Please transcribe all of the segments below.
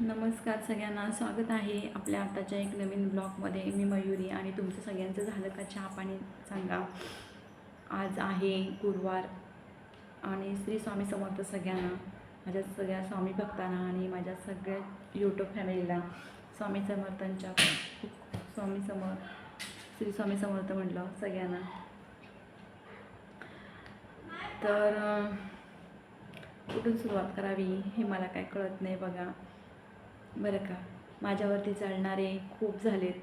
नमस्कार सगळ्यांना. स्वागत आहे आपल्या आताच्या एक नवीन ब्लॉगमध्ये. मी मयुरी आणि तुमचं सगळ्यांचं झालं का चहा पाणी सांगा. आज आहे गुरुवार आणि श्री स्वामी समर्थ सगळ्यांना माझ्या सगळ्या स्वामी भक्तांना आणि माझ्या सगळ्या यूट्यूब फॅमिलीला स्वामी समर्थांच्या खूप स्वामी समर्थ श्री स्वामी समर्थ म्हटलं सगळ्यांना. तर कुठून सुरुवात करावी हे मला काय कळत नाही बघा. बरं का. माझ्यावरती जळणारे खूप झालेत.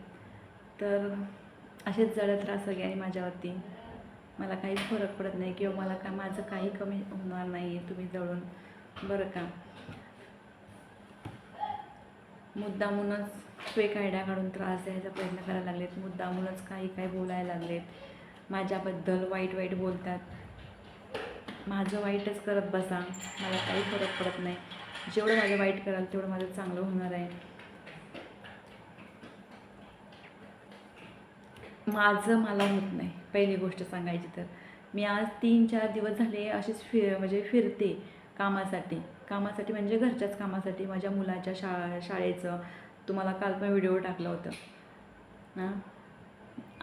तर असेच जळत राहा सगळ्यांनी माझ्यावरती. मला काहीच फरक पडत नाही किंवा मला का माझं काही कमी होणार नाही आहे तुम्ही जळून. बरं का. मुद्दामूनच फेक आयडिया काढून त्रास द्यायचा प्रयत्न करायला लागलेत. मुद्दामूनच काही काही बोलायला लागलेत. माझ्याबद्दल वाईट वाईट बोलतात. माझं वाईटच करत बसा. मला काही फरक पडत नाही. जेवढं माझं वाईट कराल तेवढं माझं चांगलं होणार आहे. माझं मला होत नाही पहिली गोष्ट सांगायची तर. मी आज तीन चार दिवस झाले अशीच फिर म्हणजे फिरते कामासाठी. कामासाठी म्हणजे घरच्याच कामासाठी. माझ्या मुलाच्या शा शाळेचं. तुम्हाला काल पण व्हिडिओ टाकलं होतं. हां?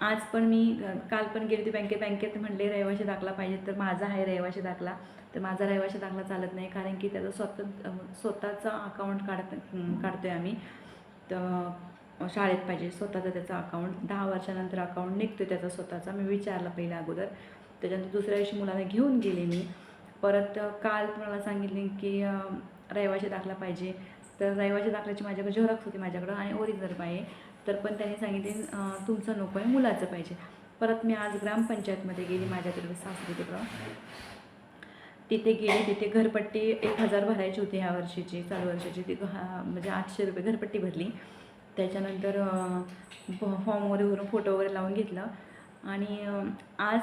आज पण मी काल पण गेली होती बँकेत. बँकेत म्हणले रहिवाशी दाखला पाहिजे. तर माझा आहे रहिवाशी दाखला. तर माझा रहिवाशी दाखला चालत नाही कारण की त्याचा स्वतः स्वतःचा अकाउंट काढत काढतो आहे आम्ही. तर शाळेत पाहिजे स्वतःचा त्याचा अकाउंट दहा वर्षानंतर अकाउंट निघतो त्याचा स्वतःचा. मी विचारलं पहिला अगोदर. त्याच्यानंतर दुसऱ्या दिवशी मुलाला घेऊन गेले मी. परत काल मला सांगितले की रहिवाशी दाखला पाहिजे. तर रहिवाशी दाखल्याची माझ्याकडे झेरॉक्स होती माझ्याकडं आणि ओरिजिनल पाहिजे. तर पण त्यांनी सांगितले तुमचं नको आहे मुलाचं पाहिजे. परत मी आज ग्रामपंचायतमध्ये गेली माझ्या तिकडे सासरी तिकडं. तिथे गेली तिथे घरपट्टी एक हजार भरायची होती ह्या वर्षीची चालू वर्षाची. ती घ- म्हणजे आठशे रुपये घरपट्टी भरली. त्याच्यानंतर फॉर्म वगैरे भरून फोटो वगैरे लावून घेतलं. आणि आज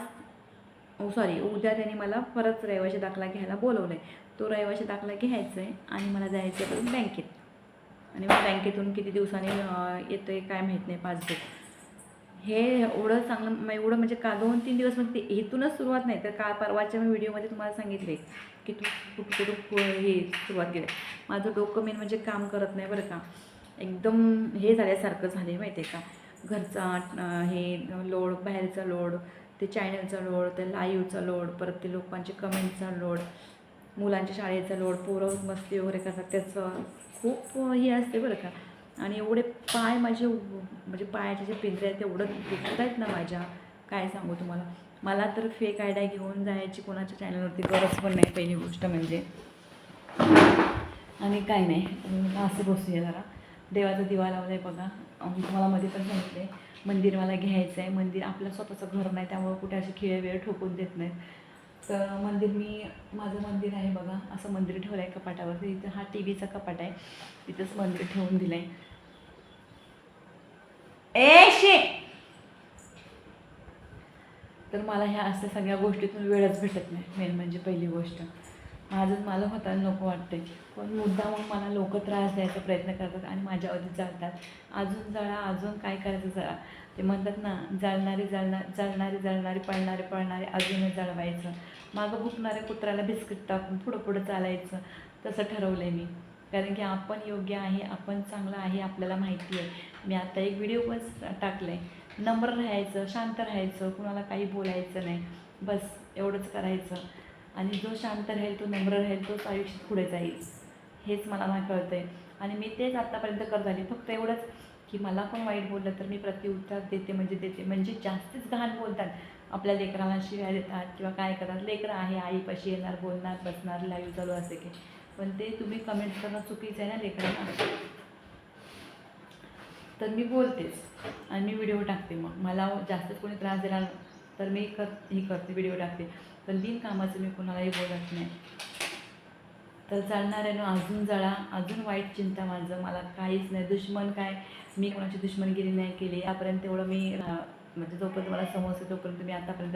सॉरी उद्या त्याने मला परत रहिवाशी दाखला घ्यायला बोलवलं आहे तो रहिवाशी दाखला घ्यायचा आहे आणि मला जायचं आहे परत बँकेत. आणि मग बँकेतून किती दिवसांनी येतं आहे काय माहीत नाही पासबुक. हे एवढं चांगलं मग एवढं म्हणजे का दोन तीन दिवस मग ते इथूनच सुरुवात नाही. तर का परवाच्या मी व्हिडिओमध्ये तुम्हाला सांगितले की तू कुठं कुठं हे सुरुवात केली. माझं डोकं मेन म्हणजे काम करत नाही बरं का. एकदम हे झाल्यासारखं झालं आहे माहिती आहे का. घरचा हे लोड बाहेरचा लोड ते चॅनलचा लोड ते लाईव्हचा लोड परत ते लोकांचे कमेंटचा लोड. मुलांच्या शाळेचा लोड पोरं मस्ती वगैरे करतात त्याचं खूप हे असते बरं का. आणि एवढे पाय माझे म्हणजे पायाचे जे पिंजरे आहेत तेवढं दुखत आहेत ना माझ्या. काय सांगू तुम्हाला? मला तर फेक आयडिया घेऊन जायची कोणाच्या चॅनलवरती गरज पण नाही पहिली गोष्ट म्हणजे. आणि काय नाही असं बसूया जरा. देवाचा दिवा लावला आहे बघा तुम्हाला मध्ये पण सांगितलं आहे मंदिर मला घ्यायचं आहे मंदिर आपलं स्वतःचं घर नाही त्यामुळं कुठे असे खेळ वेळ ठोकून देत नाहीत. तर मंदिर मी माझं मंदिर आहे बघा असं मंदिर ठेवलं आहे कपाटावरती. इथं हा टी व्हीचा कपाट आहे. तिथंच मंदिर ठेवून दिलं आहे शे तर मला ह्या असं सगळ्या गोष्टीतून वेळच भेटत नाही. मेन म्हणजे पहिली गोष्ट. माझंच मला होता नको वाटते पण मुद्दा मग मला लोक त्रास द्यायचा प्रयत्न करतात आणि माझ्यावरती जातात. अजून जळा अजून काय करायचं जळा ते म्हणतात ना जाळणारे जाळणार जाळणारे जळणारे पळणारे पळणारे अजूनही जळवायचं. मागं भुकणाऱ्या कुत्र्याला बिस्किट टाकून पुढं पुढं चालायचं. तसं ठरवलं आहे मी. कारण की आपण योग्य आहे आपण चांगलं आहे आपल्याला माहिती आहे. मी आता एक व्हिडिओ पण टाकलं आहे नम्र राहायचं शांत राहायचं कुणाला काही बोलायचं नाही. बस एवढंच करायचं. आणि जो शांत राहील तो नम्र राहील तोच आयुष्यात पुढे जाईल. हेच मला ना कळतं आहे आणि मी तेच आत्तापर्यंत करत आली. फक्त एवढंच. की मला पण वाईट बोललं तर मी प्रतिउत्तर देते म्हणजे देते. म्हणजे जास्तीच घाण बोलतात. आपल्या लेकराला शिव्या देतात किंवा काय करतात. लेकरं आहे आईपाशी येणार बोलणार बसणार लाईव्ह चालू असे की. पण ते तुम्ही कमेंट करणं चुकीचं आहे ना लेकरांना? तर मी बोलतेच आणि मी व्हिडिओ टाकते मग. मला जास्तच कोणी त्रास दिला तर मी कर हे करते व्हिडिओ टाकते. पण बिनकामाचं मी कोणालाही बोलत नाही. तर चालणाऱ्यानं अजून जळा अजून वाईट चिंता माझं. मला काहीच नाही. दुश्मन काय? मी कोणाची दुश्मनगिरी नाही केली. यापर्यंत एवढं मी म्हणजे जोपर्यंत मला समजते तोपर्यंत मी आतापर्यंत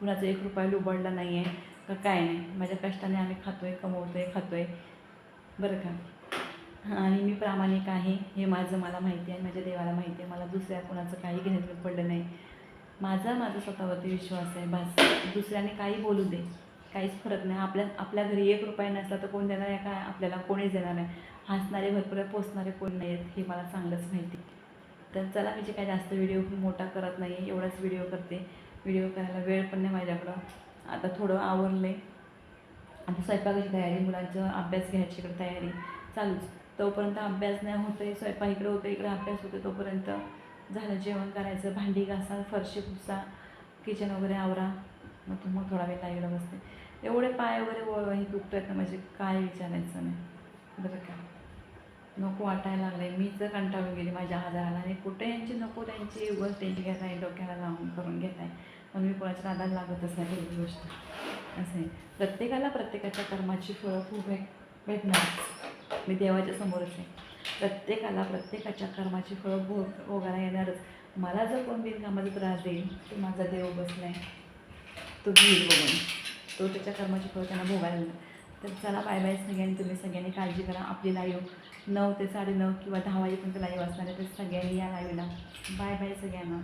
कुणाचा एक रुपया लुबडला नाही आहे का काय नाही? माझ्या कष्टाने आम्ही खातो आहे कमवतो आहे खातो आहे बरं का? आणि मी प्रामाणिक आहे हे माझं मला माहिती आहे. माझ्या देवाला माहिती आहे. मला दुसऱ्या कोणाचं काही घेण्यात पडलं नाही. माझा माझा स्वतःवरती विश्वास आहे. बस. दुसऱ्याने काही बोलू दे. काहीच फरक नाही. आपल्या आपल्या घरी एक रुपया नसला तर कोण देणार आहे? काय? आपल्याला कोणीच देणार नाही. हसणारे भरपूर आहे पोचणारे कोण नाही आहेत हे मला चांगलंच माहिती तर चला मी जे काय जास्त व्हिडिओ मोठा करत नाही एवढाच व्हिडिओ करते. व्हिडिओ करायला वेळ पण नाही माझ्याकडं. आता थोडं आवरलं आहे आता स्वयंपाकाची तयारी मुलांचं अभ्यास घ्यायची इकडे तयारी चालूच. तोपर्यंत अभ्यास नाही होत आहे स्वयंपाक इकडे होतं इकडे अभ्यास होतो तोपर्यंत झालं जेवण करायचं. भांडी घासा फरशी पुसा किचन वगैरे आवरा. मग तुम्हाला मग थोडा वेळ लागला बसते. एवढे पाय वगैरे व- हे दुखत आहेत ना म्हणजे काय विचारायचं नाही. बरं का? नको वाटायला लागलं आहे मी तर कंटाळून गेली माझ्या आजाराला आणि कुठे यांची नको त्यांची उगाच त्यांची घेत आहे डोक्याला लावून करून घेत आहे म्हणून मी कोणाच्या नादाला लागतच नाही ही गोष्ट. असं आहे. प्रत्येकाला प्रत्येकाच्या कर्माची फळं खूप भेट भेटणार मी देवाच्या समोरच आहे. प्रत्येकाला प्रत्येकाच्या कर्माची फळं भोग भोगायला येणारच. मला जर कोण बिनकामाचा त्रास देईल तो माझा देव बसला आहे तो घेईल बघून. तो त्याच्या कर्माची फळ त्यांना भोगायला लागणार. तर चला बाय बाय सगळ्यांनी तुम्ही सगळ्यांनी काळजी करा. आपली लाईव्ह नऊ ते साडेनऊ किंवा दहा वाजेपर्यंत लाईव्ह असणार आहे. तर सगळ्यांनी या लाईव्हला बाय बाय सगळ्यांना.